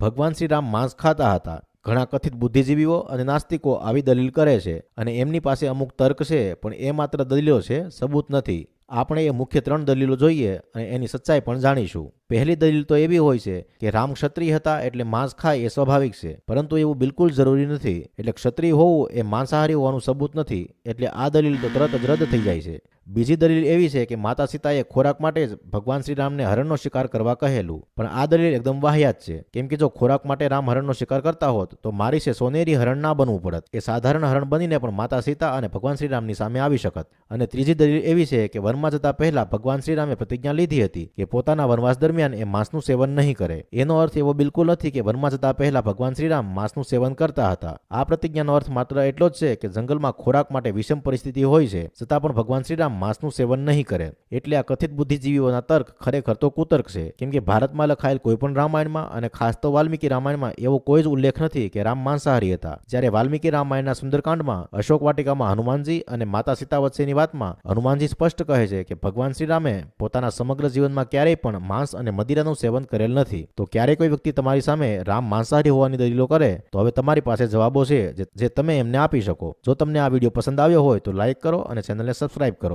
ભગવાન શ્રી રામ માંસ ખાતા હતા. ઘણા કથિત બુદ્ધિજીવીઓ અને નાસ્તિકો આવી દલીલ કરે છે અને એમની પાસે અમુક તર્ક છે, પણ એ માત્ર દલીલો છે, સબૂત નથી. આપણે એ મુખ્ય ત્રણ દલીલો જોઈએ અને એની સચ્ચાઈ પણ જાણીશું. પહેલી દલીલ તો એવી હોય છે કે રામ ક્ષત્રિય હતા એટલે માંસ ખાય એ સ્વાભાવિક છે. પરંતુ એવું બિલકુલ જરૂરી નથી. એટલે ક્ષત્રિય હોવું એ માંસાહારી હોવાનું સબૂત નથી. એટલે આ દલીલ તો તરત જ રદ થઈ જાય છે. બીજી દલીલ એવી છે કે માતા સીતાએ ખોરાક માટે જ ભગવાન શ્રી રામને હરણનો શિકાર કરવા કહેલું. પણ આ દલીલ એકદમ વાહિયાત છે. કેમ કે જો ખોરાક માટે રામ હરણનો શિકાર કરતા હોત, તો મારી છે સોનેરી હરણ ના બનવું પડત. એ સાધારણ હરણ બનીને પણ માતા સીતા અને ભગવાન શ્રી રામની સામે આવી શકત. અને ત્રીજી દલીલ એવી છે કે વનમાં જતા પહેલા ભગવાન શ્રી રામે પ્રતિજ્ઞા લીધી હતી કે પોતાના વનવાસ દરમિયાન એ માંસનું સેવન નહીં કરે. એનો અર્થ એવો બિલકુલ નથી કે વનમાં જતા પહેલા ભગવાન શ્રીરામ માંસનું સેવન કરતા હતા. આ પ્રતિજ્ઞાનો અર્થ માત્ર એટલો જ છે કે જંગલમાં ખોરાક માટે વિષમ પરિસ્થિતિ હોય છે, છતાં પણ ભગવાન શ્રીરામ માંસનું સેવન નહીં કરે. એટલે આ કથિત બુદ્ધિજીવીઓના તર્ક ખરેખર તો કુતર્ક છે. કેમ કે ભારતમાં લખાયેલ કોઈ પણ રામાયણમાં અને ખાસ તો વાલ્મીકી રામાયણમાં એવો કોઈ જ ઉલ્લેખ નથી કે રામ માંસાહારી હતા. જ્યારે વાલ્મીકી રામાયણના સુંદરકાંડમાં અશોક વાટિકામાં હનુમાનજી અને માતા સીતા વચ્ચેની વાતમાં હનુમાનજી સ્પષ્ટ કહે છે કે ભગવાન શ્રી રામે પોતાના સમગ્ર જીવનમાં ક્યારેય પણ માંસ અને મદિરાનું સેવન કરેલ નથી. તો ક્યારે કોઈ વ્યક્તિ તમારી સામે રામ માંસાહારી હોવાની દલીલો કરે, તો હવે તમારી પાસે જવાબો છે, જે તમે એમને આપી શકો. જો તમને આ વીડિયો પસંદ આવ્યો હોય તો લાઇક કરો અને ચેનલને સબસ્ક્રાઇબ કરો.